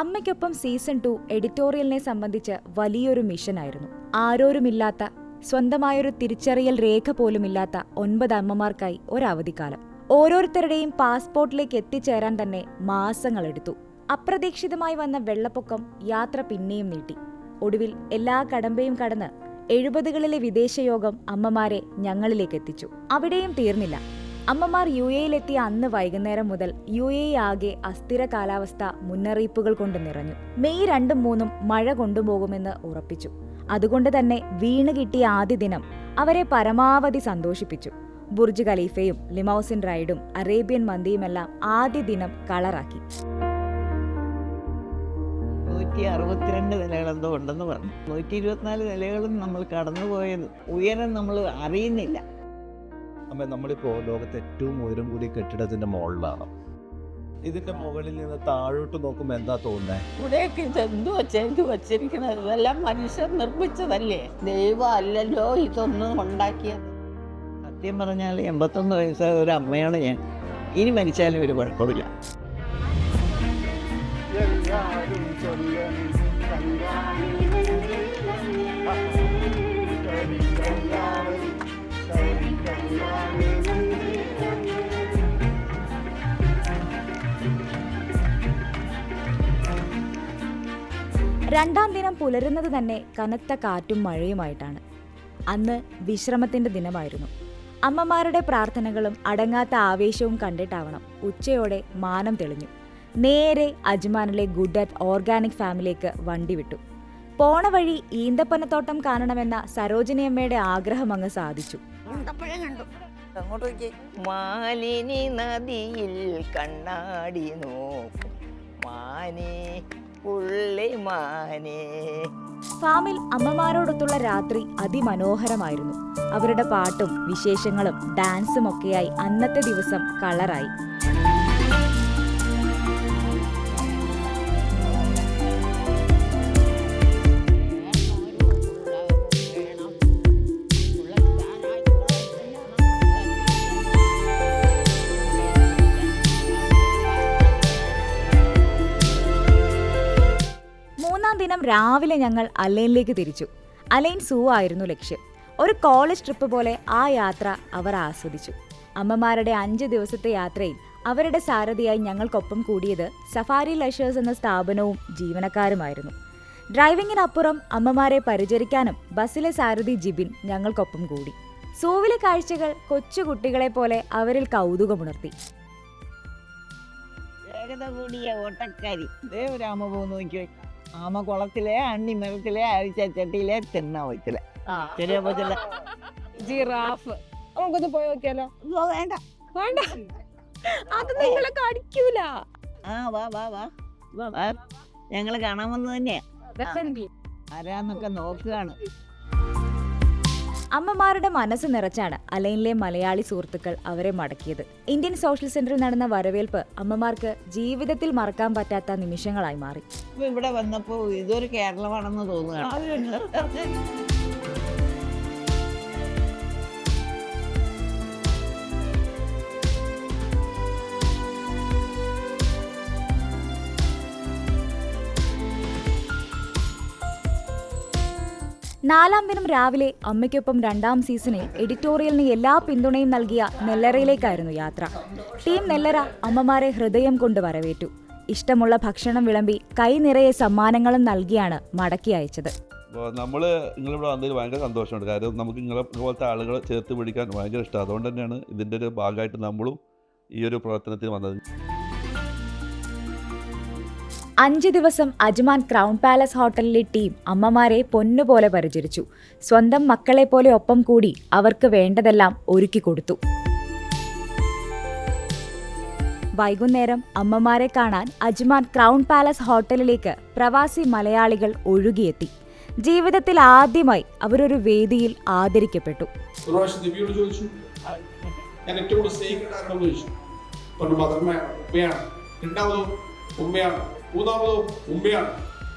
അമ്മയ്ക്കൊപ്പം season two എഡിറ്റോറിയലിനെ സംബന്ധിച്ച് വലിയൊരു മിഷനായിരുന്നു. ആരോരുമില്ലാത്ത സ്വന്തമായൊരു തിരിച്ചറിയൽ രേഖ പോലുമില്ലാത്ത ഒൻപത് അമ്മമാർക്കായി ഒരവധിക്കാലം. ഓരോരുത്തരുടെയും പാസ്പോർട്ടിലേക്ക് എത്തിച്ചേരാൻ തന്നെ മാസങ്ങളെടുത്തു. അപ്രതീക്ഷിതമായി വന്ന വെള്ളപ്പൊക്കം യാത്ര പിന്നെയും നീട്ടി. ഒടുവിൽ എല്ലാ കടമ്പയും കടന്ന് എഴുപതുകളിലെ വിദേശയോഗം അമ്മമാരെ ഞങ്ങളിലേക്ക് എത്തിച്ചു അവിടെയും തീർന്നില്ല. അമ്മമാർ യു എയിലെത്തിയ അന്ന് വൈകുന്നേരം മുതൽ യു എ ആകെ അസ്ഥിര കാലാവസ്ഥ മുന്നറിയിപ്പുകൾ കൊണ്ട് നിറഞ്ഞു. മെയ് രണ്ടും മൂന്നും മഴ കൊണ്ടുപോകുമെന്ന് ഉറപ്പിച്ചു. അതുകൊണ്ട് തന്നെ വീണ് കിട്ടിയ ആദ്യ ദിനം അവരെ പരമാവധി സന്തോഷിപ്പിച്ചു. ബുർജ് ഖലീഫയും ലിമൗസിൻ റൈഡും അറേബ്യൻ മന്തിയുമെല്ലാം ആദ്യ ദിനം കളറാക്കി. നൂറ്റി അറുപത്തിരണ്ട് നിലകളെന്തോ ഉണ്ടെന്ന് പറഞ്ഞു. നൂറ്റി ഇരുപത്തിനാല് നിലകളും നമ്മൾ കടന്നുപോയത് ഉയരം നമ്മൾ അറിയുന്നില്ല. അമ്മ നമ്മളിപ്പോൾ ലോകത്തെ ഏറ്റവും ഉയരം കൂടി കെട്ടിടത്തിന്റെ മുകളിലാണ് ഇതിന്റെ മുകളിൽ നിന്ന് താഴോട്ട് നോക്കുമ്പോൾ എന്താ തോന്നുന്നത് ഇവിടെയൊക്കെ ഇത് എന്ത് വെച്ചെന്ത് വച്ചിരിക്കണത്? ഇതെല്ലാം മനുഷ്യർ നിർമ്മിച്ചതല്ലേ? ദൈവം അല്ലല്ലോ ഇതൊന്നും ഉണ്ടാക്കിയത്. സത്യം പറഞ്ഞാൽ എൺപത്തൊന്ന് വയസ്സായ ഒരു അമ്മയാണ് ഞാൻ. ഇനി മരിച്ചാലും ഒരു കുഴപ്പമില്ല. രണ്ടാം ദിനം പുലരുന്നത് തന്നെ കനത്ത കാറ്റും മഴയുമായിട്ടാണ്. അന്ന് വിശ്രമത്തിന്റെ ദിനമായിരുന്നു. അമ്മമാരുടെ പ്രാർത്ഥനകളും അടങ്ങാത്ത ആവേശവും കണ്ടിട്ടാവണം ഉച്ചയോടെ മാനം തെളിഞ്ഞു. നേരെ അജ്മാനിലെ ഗുഡ് അറ്റ് ഓർഗാനിക് ഫാമിലേക്ക് വണ്ടി വിട്ടു. പോണ വഴി ഈന്തപ്പനത്തോട്ടം കാണണമെന്ന സരോജിനിയമ്മയുടെ ആഗ്രഹം അങ്ങ് സാധിച്ചു. അങ്ങോട്ട് നോക്കി മാലിനി നദിയിൽ കണ്ണാടി നോക്കും. മാനേ ഫാമിൽ അമ്മമാരോടൊത്തുള്ള രാത്രി അതിമനോഹരമായിരുന്നു. അവരുടെ പാട്ടും വിശേഷങ്ങളും ഡാൻസും ഒക്കെയായി അന്നത്തെ ദിവസം കളറായി. ദിനം രാവിലെ ഞങ്ങൾ അലൈനിലേക്ക് തിരിച്ചു. അലൈൻ സൂ ആയിരുന്നു ലക്ഷ്യം. ഒരു കോളേജ് ട്രിപ്പ് പോലെ ആ യാത്ര അവർ ആസ്വദിച്ചു. അമ്മമാരുടെ അഞ്ച് ദിവസത്തെ യാത്രയിൽ അവരുടെ സാരഥിയായി ഞങ്ങൾക്കൊപ്പം കൂടിയത് സഫാരി ലഷേഴ്സ് എന്ന സ്ഥാപനവും ജീവനക്കാരുമായിരുന്നു. ഡ്രൈവിങ്ങിനപ്പുറം അമ്മമാരെ പരിചരിക്കാനും ബസ്സിലെ സാരഥി ജിബിൻ ഞങ്ങൾക്കൊപ്പം കൂടി. സൂവിലെ കാഴ്ചകൾ കൊച്ചുകുട്ടികളെ പോലെ അവരിൽ കൗതുകമുണർത്തി. വേഗത കൂടിയ ഓട്ടക്കാരി. ദേവരാമ പോകുന്നു ആമ കുളത്തിലെ അണ്ണിമരത്തിലെ അരിച്ചട്ടിയിലെ തിണ്ണ വയറ്റിലെ ശരിയാ പറ്റില്ല ജിറാഫ്. നമുക്കൊന്ന് പോയി നോക്കിയാലോ? വേണ്ട. വേണ്ട. അത് നിങ്ങളെ കടിക്കൂല. ആ വാ വാ വാ. വാ ഞങ്ങൾ കാണാൻ വന്നു തന്നെയാ. ആരാന്നൊക്കെ നോക്കുകയാണ്. അമ്മമാരുടെ മനസ്സ് നിറച്ചാണ് അലൈനിലെ മലയാളി സുഹൃത്തുക്കൾ അവരെ മടക്കിയത്. ഇന്ത്യൻ സോഷ്യൽ സെന്ററിൽ നടന്ന വരവേൽപ്പ് അമ്മമാർക്ക് ജീവിതത്തിൽ മറക്കാൻ പറ്റാത്ത നിമിഷങ്ങളായി മാറി. ഇവിടെ വന്നപ്പോ ഇതൊരു കേരളമാണെന്ന് തോന്നുകയാണ്. നാലാം ദിനം രാവിലെ അമ്മയ്ക്കൊപ്പം രണ്ടാം സീസണിൽ എഡിറ്റോറിയലിന് എല്ലാ പിന്തുണയും നൽകിയ നെല്ലറയിലേക്കായിരുന്നു യാത്ര. ടീം നെല്ലറ അമ്മമാരെ ഹൃദയം കൊണ്ട് വരവേറ്റു. ഇഷ്ടമുള്ള ഭക്ഷണം വിളമ്പി കൈ നിറയെ സമ്മാനങ്ങളും നൽകിയാണ് മടക്കി അയച്ചത്. നമ്മൾ നിങ്ങളിവിടെ വന്നതിൽ ഭയങ്കര സന്തോഷമുണ്ട്. കാര്യം നമുക്ക് നിങ്ങളെ പോലത്തെ ആളുകളെ ചേർത്ത് പിടിക്കാൻ ഭയങ്കര ഇഷ്ടമാണ് അതുകൊണ്ട് തന്നെയാണ് ഇതിന്റെ ഒരു ഭാഗമായിട്ട് നമ്മളും ഈ ഒരു പ്രവർത്തനത്തിന് വന്നത്. അഞ്ച് ദിവസം അജ്മാൻ ക്രൗൺ പാലസ് ഹോട്ടലിലെ ടീം അമ്മമാരെ പൊന്നുപോലെ പരിചരിച്ചു. സ്വന്തം മക്കളെ പോലെ ഒപ്പം കൂടി അവർക്ക് വേണ്ടതെല്ലാം ഒരുക്കി കൊടുത്തു. വൈകുന്നേരം അമ്മമാരെ കാണാൻ അജ്മാൻ ക്രൗൺ പാലസ് ഹോട്ടലിലേക്ക് പ്രവാസി മലയാളികൾ ഒഴുകിയെത്തി. ജീവിതത്തിൽ ആദ്യമായി അവരൊരു വേദിയിൽ ആദരിക്കപ്പെട്ടു. ഏറ്റവും കൂടുതൽ സ്നേഹിക്കുന്ന ആരാണെന്ന് ചോദിച്ചു? പറഞ്ഞു ഉപ്പയാണ് രണ്ടാമതോ ഉമ്മയാണ്. മൂന്നാമത് ഉമ്മയാണ്.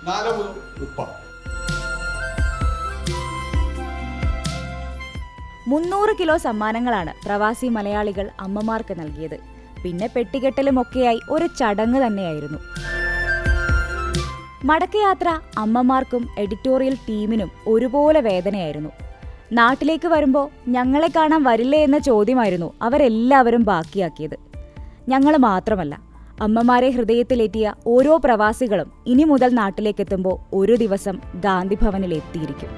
നാലാമത് ഉപ്പ. മുന്നൂറ് കിലോ സമ്മാനങ്ങളാണ് പ്രവാസി മലയാളികൾ അമ്മമാർക്ക് നൽകിയത്. പിന്നെ പെട്ടികെട്ടലുമൊക്കെയായി ഒരു ചടങ്ങ് തന്നെയായിരുന്നു. മടക്കയാത്ര അമ്മമാർക്കും എഡിറ്റോറിയൽ ടീമിനും ഒരുപോലെ വേദനയായിരുന്നു. നാട്ടിലേക്ക് വരുമ്പോൾ ഞങ്ങളെ കാണാൻ വരില്ലേ എന്ന ചോദ്യമായിരുന്നു അവരെല്ലാവരും ബാക്കിയാക്കിയത്. ഞങ്ങൾ മാത്രമല്ല അമ്മമാരെ ഹൃദയത്തിലേറ്റിയ ഓരോ പ്രവാസികളും ഇനി മുതൽ നാട്ടിലേക്കെത്തുമ്പോൾ ഒരു ദിവസം ഗാന്ധിഭവനിൽ എത്തിയിരിക്കും